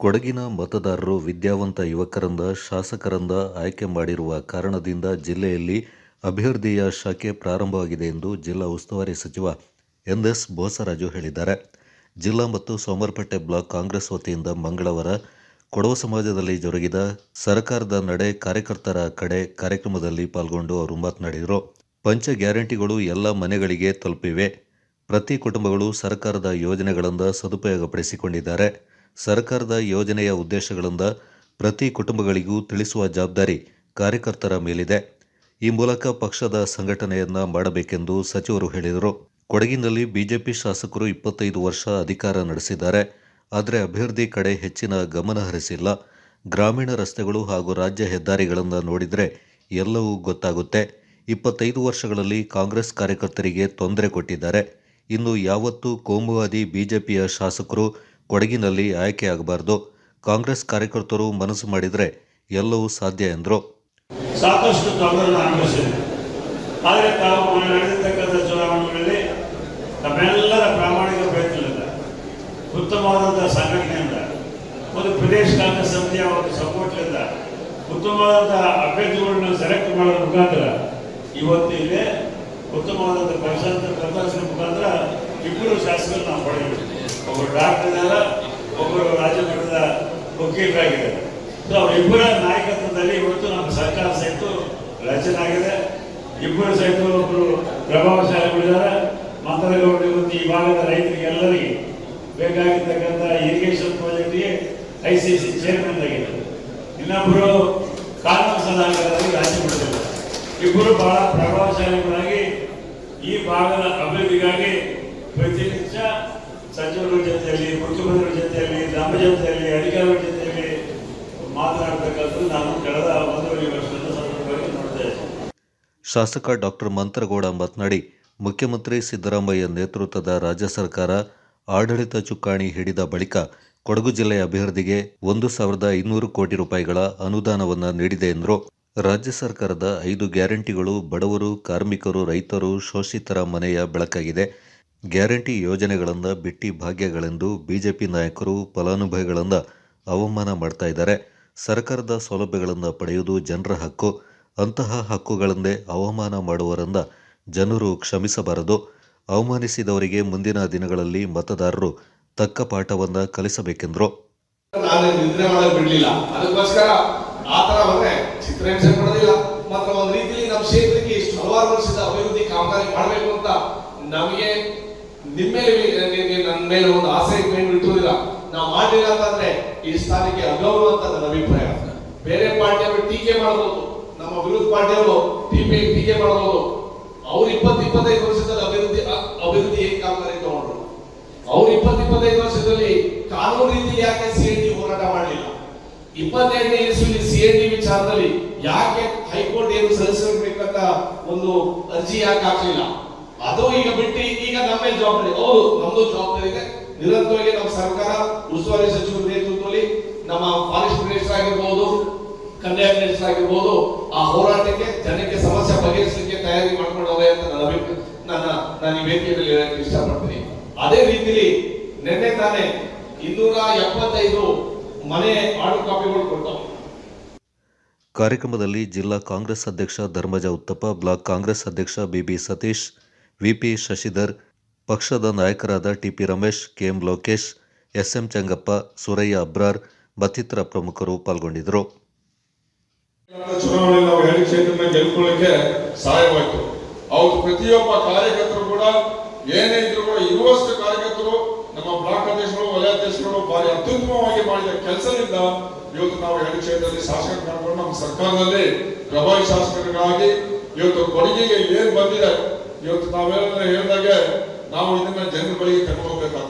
ಕೊಡಗಿನ ಮತದಾರರು ವಿದ್ಯಾವಂತ ಯುವಕರಿಂದ, ಶಾಸಕರಿಂದ ಆಯ್ಕೆ ಮಾಡಿರುವ ಕಾರಣದಿಂದ ಜಿಲ್ಲೆಯಲ್ಲಿ ಅಭಿವೃದ್ಧಿಯ ಶಾಖೆ ಪ್ರಾರಂಭವಾಗಿದೆ ಎಂದು ಜಿಲ್ಲಾ ಉಸ್ತುವಾರಿ ಸಚಿವ ಎನ್ಎಸ್ ಬೋಸರಾಜು ಹೇಳಿದ್ದಾರೆ. ಜಿಲ್ಲಾ ಮತ್ತು ಸೋಮರ್ಪೇಟೆ ಬ್ಲಾಕ್ ಕಾಂಗ್ರೆಸ್ ವತಿಯಿಂದ ಮಂಗಳವಾರ ಕೊಡವ ಸಮಾಜದಲ್ಲಿ ಜರುಗಿದ ಸರ್ಕಾರದ ನಡೆ ಕಾರ್ಯಕರ್ತರ ಕಡೆ ಕಾರ್ಯಕ್ರಮದಲ್ಲಿ ಪಾಲ್ಗೊಂಡು ಅವರು ಮಾತನಾಡಿದರು. ಪಂಚ ಗ್ಯಾರಂಟಿಗಳು ಎಲ್ಲ ಮನೆಗಳಿಗೆ ತಲುಪಿವೆ. ಪ್ರತಿ ಕುಟುಂಬಗಳು ಸರ್ಕಾರದ ಯೋಜನೆಗಳಿಂದ ಸದುಪಯೋಗಪಡಿಸಿಕೊಂಡಿದ್ದಾರೆ. ಸರ್ಕಾರದ ಯೋಜನೆಯ ಉದ್ದೇಶಗಳಿಂದ ಪ್ರತಿ ಕುಟುಂಬಗಳಿಗೂ ತಿಳಿಸುವ ಜವಾಬ್ದಾರಿ ಕಾರ್ಯಕರ್ತರ ಮೇಲಿದೆ. ಈ ಮೂಲಕ ಪಕ್ಷದ ಸಂಘಟನೆಯನ್ನ ಮಾಡಬೇಕೆಂದು ಸಚಿವರು ಹೇಳಿದರು. ಕೊಡಗಿನಲ್ಲಿ ಬಿಜೆಪಿ ಶಾಸಕರು ಇಪ್ಪತ್ತೈದು ವರ್ಷ ಅಧಿಕಾರ ನಡೆಸಿದ್ದಾರೆ. ಆದರೆ ಅಭಿವೃದ್ಧಿ ಕಡೆ ಹೆಚ್ಚಿನ ಗಮನ ಹರಿಸಿಲ್ಲ. ಗ್ರಾಮೀಣ ರಸ್ತೆಗಳು ಹಾಗೂ ರಾಜ್ಯ ಹೆದ್ದಾರಿಗಳನ್ನು ನೋಡಿದರೆ ಎಲ್ಲವೂ ಗೊತ್ತಾಗುತ್ತೆ. ಇಪ್ಪತ್ತೈದು ವರ್ಷಗಳಲ್ಲಿ ಕಾಂಗ್ರೆಸ್ ಕಾರ್ಯಕರ್ತರಿಗೆ ತೊಂದರೆ ಕೊಟ್ಟಿದ್ದಾರೆ. ಇನ್ನು ಯಾವತ್ತೂ ಕೋಮುವಾದಿ ಬಿಜೆಪಿಯ ಶಾಸಕರು ಕೊಡಗಿನಲ್ಲಿ ಆಯ್ಕೆಯಾಗಬಾರದು. ಕಾಂಗ್ರೆಸ್ ಕಾರ್ಯಕರ್ತರು ಮನಸ್ಸು ಮಾಡಿದರೆ ಎಲ್ಲವೂ ಸಾಧ್ಯ ಎಂದರು. ಸಾಕಷ್ಟು ಆದರೆ ತಾವು ನಡೆದಿರ್ತಕ್ಕಂಥ ಚುನಾವಣೆಗಳಲ್ಲಿ ತಮ್ಮೆಲ್ಲರ ಪ್ರಾಮಾಣಿಕ ಪ್ರಯತ್ನದಿಂದ ಉತ್ತಮವಾದಂಥ ಸಂಘಟನೆಯಿಂದ, ಒಂದು ಪ್ರದೇಶ ಕಾಂಗ್ರೆಸ್ ಸಮಿತಿಯ ಒಂದು ಸಪೋರ್ಟ್ಲಿಂದ ಉತ್ತಮವಾದಂಥ ಅಭ್ಯರ್ಥಿಗಳನ್ನ ಸೆಲೆಕ್ಟ್ ಮಾಡೋದ್ರ ಮುಖಾಂತರ ಇವತ್ತು ಇಲ್ಲೇ ಉತ್ತಮವಾದಂಥ ಪ್ರದರ್ಶನ ಮುಖಾಂತರ ಇಬ್ಬರು ಶಾಸಕರು ನಾವು ಪಡೆದಿದ್ದೀವಿ. ಒಬ್ಬರು ಡಾಕ್ಟರ್ ಒಬ್ಬರು ರಾಜ್ಯ ಮಟ್ಟದ ವಕೀಲರಾಗಿದ್ದಾರೆ. ಸೊ ಅವರಿಬ್ಬರ ನಾಯಕತ್ವದಲ್ಲಿ ಇವತ್ತು ನಮ್ಮ ಸರ್ಕಾರ ಸಹಿತ ರಚನೆ ಆಗಿದೆ ಇಬ್ಬರು ಸಹಿತ ಒಬ್ಬರು ಪ್ರಭಾವಶಾಲಿಗಳಿದ್ದಾರೆ. ಮಂತ್ರಗೌಡರು ಇವತ್ತು ಈ ಭಾಗದ ರೈತರಿಗೆ ಎಲ್ಲರಿಗೆ ಬೇಕಾಗಿರ್ತಕ್ಕಂಥ ಇರಿಗೇಷನ್ ಪ್ರಾಜೆಕ್ಟ್ಗೆ ಐ ಸಿ ಸಿ ಚೇರ್ಮನ್ ಆಗಿದೆ. ಇನ್ನೊಬ್ಬರು ಕಾನೂನು ಸಲಹೆಗಾರರಾಗಿ ರಾಜ್ಯ ಮಟ್ಟದಲ್ಲಿ ಇಬ್ಬರು ಬಹಳ ಪ್ರಭಾವಶಾಲಿಗಳಾಗಿ ಈ ಭಾಗದ ಅಭಿವೃದ್ಧಿಗಾಗಿ ಪ್ರತಿನಿತ್ಯ ಸಚಿವರ ಜೊತೆಯಲ್ಲಿ, ಮುಖ್ಯಮಂತ್ರಿಗಳ ಜೊತೆಯಲ್ಲಿ ನಮ್ಮ ಜೊತೆಯಲ್ಲಿ ಅಧಿಕಾರಿಗಳ ಜೊತೆಯಲ್ಲಿ ಮಾತನಾಡಬೇಕಾದ್ರು ನಾನು ಕಳೆದ ಒಂದೂವರೆ ವರ್ಷದ ಸಂದರ್ಭವಾಗಿ ನೋಡ್ತಾ ಶಾಸಕ ಡಾಕ್ಟರ್ ಮಂತ್ರಗೌಡ ಮಾತನಾಡಿ, ಮುಖ್ಯಮಂತ್ರಿ ಸಿದ್ದರಾಮಯ್ಯ ನೇತೃತ್ವದ ರಾಜ್ಯ ಸರ್ಕಾರ ಆಡಳಿತ ಚುಕ್ಕಾಣಿ ಹಿಡಿದ ಬಳಿಕ ಕೊಡಗು ಜಿಲ್ಲೆಯ ಅಭಿವೃದ್ಧಿಗೆ ಒಂದು ಸಾವಿರದ ಇನ್ನೂರು ಕೋಟಿ ರೂಪಾಯಿಗಳ ಅನುದಾನವನ್ನು ನೀಡಿದೆ ಎಂದರು. ರಾಜ್ಯ ಸರ್ಕಾರದ ಐದು ಗ್ಯಾರಂಟಿಗಳು ಬಡವರು, ಕಾರ್ಮಿಕರು, ರೈತರು, ಶೋಷಿತರ ಮನೆಯ ಬೆಳಕಾಗಿದೆ ಗ್ಯಾರಂಟಿ ಯೋಜನೆಗಳಿಂದ ಬಿಟ್ಟಿ ಭಾಗ್ಯಗಳೆಂದು ಬಿಜೆಪಿ ನಾಯಕರು ಫಲಾನುಭವಿಗಳಿಂದ ಅವಮಾನ ಮಾಡ್ತಾ ಇದ್ದಾರೆ. ಸರ್ಕಾರದ ಸೌಲಭ್ಯಗಳನ್ನು ಪಡೆಯುವುದು ಜನರ ಹಕ್ಕು. ಅಂತಹ ಹಕ್ಕುಗಳನ್ನೇ ಅವಮಾನ ಮಾಡುವರಿಂದ ಜನರು ಕ್ಷಮಿಸಬಾರದು. ಅವಮಾನಿಸಿದವರಿಗೆ ಮುಂದಿನ ದಿನಗಳಲ್ಲಿ ಮತದಾರರು ತಕ್ಕ ಪಾಠವನ್ನು ಅಂತ ನಮಗೆ ನಿಮ್ಮ ಮೇಲೆ ನನ್ನ ಮೇಲೆ ಒಂದು ಆಸೆ ಇಟ್ಕೊಂಡು ಇಟ್ಟುವುದಿಲ್ಲ ನಾವು ಮಾಡಲಿಲ್ಲ ಅಂತಂದ್ರೆ ಈ ಸ್ಥಾನಕ್ಕೆ ಅಗೌರವ ಅಂತ ನನ್ನ ಅಭಿಪ್ರಾಯ. ಬೇರೆ ಪಾರ್ಟಿಯವರು ಟೀಕೆ ಮಾಡಬಹುದು ನಮ್ಮ ವಿರೋಧ ಪಾರ್ಟಿಯವರು ಟಿಪಿ ಟೀಕೆ ಮಾಡಬಹುದು ಅವ್ರು ಇಪ್ಪತ್ತು, ಇಪ್ಪತ್ತೈದು ವರ್ಷದಲ್ಲಿ ಅಭಿವೃದ್ಧಿ ಅಭಿವೃದ್ಧಿ ಏನ್ ಕಾಮಗಾರಿ ತಗೊಂಡ್ರು? ಅವ್ರು ಇಪ್ಪತ್ತು, ಇಪ್ಪತ್ತೈದು ವರ್ಷದಲ್ಲಿ ಕಾನೂನು ರೀತಿ ಯಾಕೆ ಸಿ ಎನ್ ಡಿ ಹೋರಾಟ ಮಾಡಲಿಲ್ಲ? ಇಪ್ಪತ್ತೆರಡನೇ ಇಸ್ವಿಲಿ ಸಿ ಎನ್ ಡಿ ವಿಚಾರದಲ್ಲಿ ಯಾಕೆ ಹೈಕೋರ್ಟ್ ಏನು ಸಲ್ಲಿಸಬೇಕಂತ ಒಂದು ಅರ್ಜಿ ಯಾಕೆ ಹಾಕ್ಲಿಲ್ಲ? ಅದು ಈಗ ಬಿಟ್ಟು ಈಗ ನಮ್ಮ ಜವಾಬ್ದಾರಿ. ಹೌದು, ನಮ್ದು ಜವಾಬ್ದಾರಿ ಇದೆ. ನಿರಂತರವಾಗಿ ನಮ್ಮ ಸರ್ಕಾರ ಉಸ್ತುವಾರಿ ಸಚಿವರ ನೇತೃತ್ವದಲ್ಲಿ ನಮ್ಮ ಫಾರೆಸ್ಟ್ ಮಿನಿಸ್ಟರ್ ಆಗಿರ್ಬೋದು ಕಂದಾಯ ಮಿನಿಸ್ಟರ್ ಆಗಿರ್ಬೋದು, ಆ ಹೋರಾಟಕ್ಕೆ, ಜನಕ್ಕೆ ಸಮಸ್ಯೆ ಬಗೆಹರಿಸಲಿಕ್ಕೆ ತಯಾರಿ ಮಾಡ್ಕೊಂಡವ್ರೆ ಅಂತ ನನ್ನ ನನ್ನ ನಾನು ಈ ವೇದಿಕೆಯಲ್ಲಿ ಹೇಳಕ್ಕೆ ಇಷ್ಟಪಡ್ತೀನಿ. ಅದೇ ರೀತಿಲಿ ನಿನ್ನೆ ತಾನೇ ಇನ್ನೂರ ಎಪ್ಪತ್ತೈದು ಮನೆ ಆರ್ಡರ್ ಕಾಪಿಗಳು ಕೊಡ್ತಾವೆ. ಕಾರ್ಯಕ್ರಮದಲ್ಲಿ ಜಿಲ್ಲಾ ಕಾಂಗ್ರೆಸ್ ಅಧ್ಯಕ್ಷ ಧರ್ಮಜ ಉತ್ತಪ್ಪ, ಬ್ಲಾಕ್ ಕಾಂಗ್ರೆಸ್ ಅಧ್ಯಕ್ಷ ಬಿಬಿ ಸತೀಶ್ ವಿಪಿ ಶಶಿಧರ್, ಪಕ್ಷದ ನಾಯಕರಾದ TP Ramesh KM Lokesh SM Changappa, Suraiya Abrar, ಮತ್ತಿತರ ಪ್ರಮುಖರು ಪಾಲ್ಗೊಂಡಿದ್ದರು. ಚುನಾವಣೆ ನಾವು ಹೇಳಿ ಕ್ಷೇತ್ರನ ಗೆಲ್ಕೊಳ್ಳಿಕ್ಕೆ ಸಹಾಯವಾಯಿತು. ಹೌದು, ಪ್ರತಿಯೊಬ್ಬ ಕಾರ್ಯಕರ್ತರು ಕೂಡ, ಏನೇ ಇದ್ರು ಕೂಡ ಇರುವಷ್ಟು ಕಾರ್ಯಕರ್ತರು ನಮ್ಮ ಬ್ಲಾಕ್ ಅಧ್ಯಕ್ಷರು ವಲಯಾಧ್ಯಕ್ಷರು ಭಾರಿ ಅತ್ಯುತ್ತಮವಾಗಿ ಮಾಡಿದ ಕೆಲಸದಿಂದ ಇವತ್ತು ನಾವು ಎರಡು ಕ್ಷೇತ್ರದಲ್ಲಿ ಶಾಸಕ ಮಾಡಿಕೊಂಡು ನಮ್ಮ ಸರ್ಕಾರದಲ್ಲಿ ಪ್ರಭಾವಿ ಶಾಸಕರಾಗಿ ಇವತ್ತು ಕೊಡುಗೆಗೆ ಏನ್ ಬಂದಿದೆ ಇವತ್ತು ನಾವೆಲ್ಲ ಹೇಳಿದಾಗೆ ನಾವು ಇದನ್ನ ಜನರ ಬಳಿಗೆ ತಗೊಂಡು ಹೋಗ್ಬೇಕಾಗ್ತದೆ.